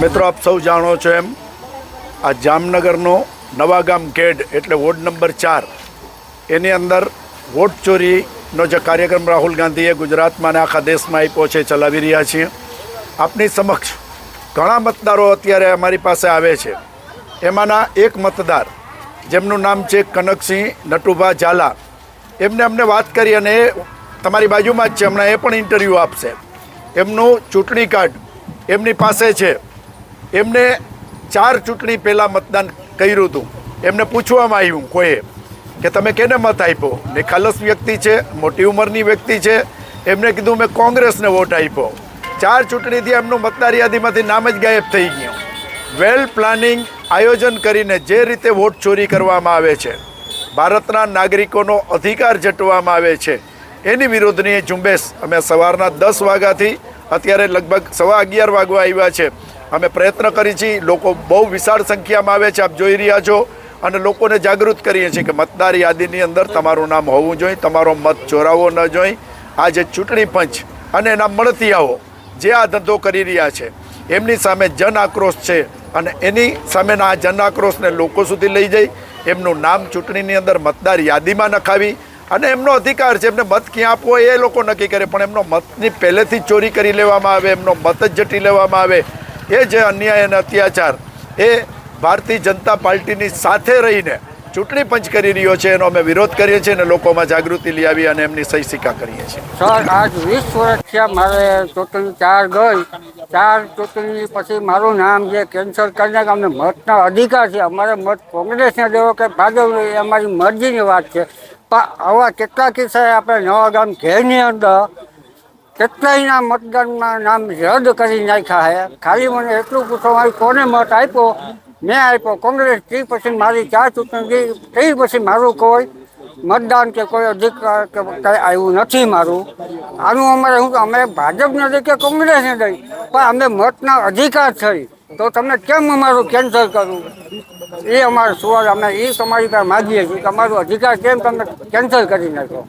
મિત્રો, આપ સૌ જાણો છો એમ, આ જામનગરનો નવાગામ ગેડ એટલે વોર્ડ નંબર ચાર. એની અંદર વોટ ચોરીનો જે કાર્યક્રમ રાહુલ ગાંધીએ ગુજરાતમાં અને આખા દેશમાં આપ્યો છે, ચલાવી રહ્યા છીએ. આપની સમક્ષ ઘણા મતદારો અત્યારે અમારી પાસે આવે છે. એમાંના એક મતદાર, જેમનું નામ છે કનકસિંહ નટુભા ઝાલા. એમને અમને વાત કરી અને તમારી બાજુમાં જ છે, હમણાં એ પણ ઇન્ટરવ્યૂ આપશે. એમનું ચૂંટણી કાર્ડ એમની પાસે છે. એમને ચાર ચૂંટણી પહેલાં મતદાન કર્યું હતું. એમને પૂછવામાં આવ્યું કોઈએ કે તમે કેને મત આપ્યો? નિખાલસ વ્યક્તિ છે, મોટી ઉંમરની વ્યક્તિ છે. એમને કીધું, મેં કોંગ્રેસને વોટ આપ્યો. ચાર ચૂંટણીથી એમનું મતદાર યાદીમાંથી નામ જ ગાયબ થઈ ગયું. વેલ પ્લાનિંગ આયોજન કરીને જે રીતે વોટ ચોરી કરવામાં આવે છે, ભારતના નાગરિકોનો અધિકાર જટવામાં આવે છે એની વિરુદ્ધની ઝુંબેશ અમે સવારના દસ વાગ્યાથી અત્યારે લગભગ સવા અગિયાર વાગવા આવ્યા છે. અમે પ્રયત્ન કરી છીએ, લોકો બહુ વિશાળ સંખ્યામાં આવે છે, આપ જોઈ રહ્યા છો. અને લોકોને જાગૃત કરીએ છીએ કે મતદાર યાદીની અંદર તમારું નામ હોવું જોઈએ, તમારો મત ચોરાવો ન જોઈએ. આ જે ચૂંટણી પંચ અને એના મળતિયાઓ જે આ ધંધો કરી રહ્યા છે, એમની સામે જન આક્રોશ છે અને એની સામેના આ જન આક્રોશને લોકો સુધી લઈ જઈ, એમનું નામ ચૂંટણીની અંદર મતદાર યાદીમાં નખાવી અને એમનો અધિકાર છે, એમને મત ક્યાં આપવો એ લોકો નક્કી કરે, પણ એમનો મતની પહેલેથી જ ચોરી કરી લેવામાં આવે, એમનો મત જ જટી લેવામાં આવે, એ જે અન્યાય અને અત્યાચાર. એ ભારતીય જનતા પાર્ટીની સાથે રહીને ચૂંટણી પંચ કરી રહ્યો છે, એનો અમે વિરોધ કરીએ છીએ અને લોકોમાં જાગૃતિ લઈ આવી અને એમની સહી સિક્કા કરીએ છીએ. સર આજ વીસ વર્ષ થયા મારે ચૂંટણી ચાર ગઈ. ચાર ચૂંટણી પછી મારું નામ જે કેન્સલ કરીને અમને મતના અધિકાર છે. અમારે મત કોંગ્રેસને દેવો કે ભાજપ એ અમારી મરજીની વાત છે. આવા કેટલા કિસ્સા આપણે નવા ગામ ઘેરની અંદર કેટલાયના મતદાનમાં નામ રદ કરી નાખ્યા છે ખાલી મને એટલું પૂછવામાં કોને મત આપ્યો? મેં આપ્યો. કોંગ્રેસ તે પછી મારી ચાર ચૂંટણી તે પછી મારું કોઈ મતદાન કે કોઈ અધિકાર કે કંઈ આવ્યું નથી મારું. આનું અમારે કે અમે ભાજપને દઈ કે કોંગ્રેસને દઈ, પણ અમે મતના અધિકાર થઈ. તો તમે કેમ અમારું કેન્સલ કરવું એ અમારો સવાલ અમે એ તમારી પાસે માગીએ છીએ કે અમારો અધિકાર કેમ તમે કેન્સલ કરી નાખો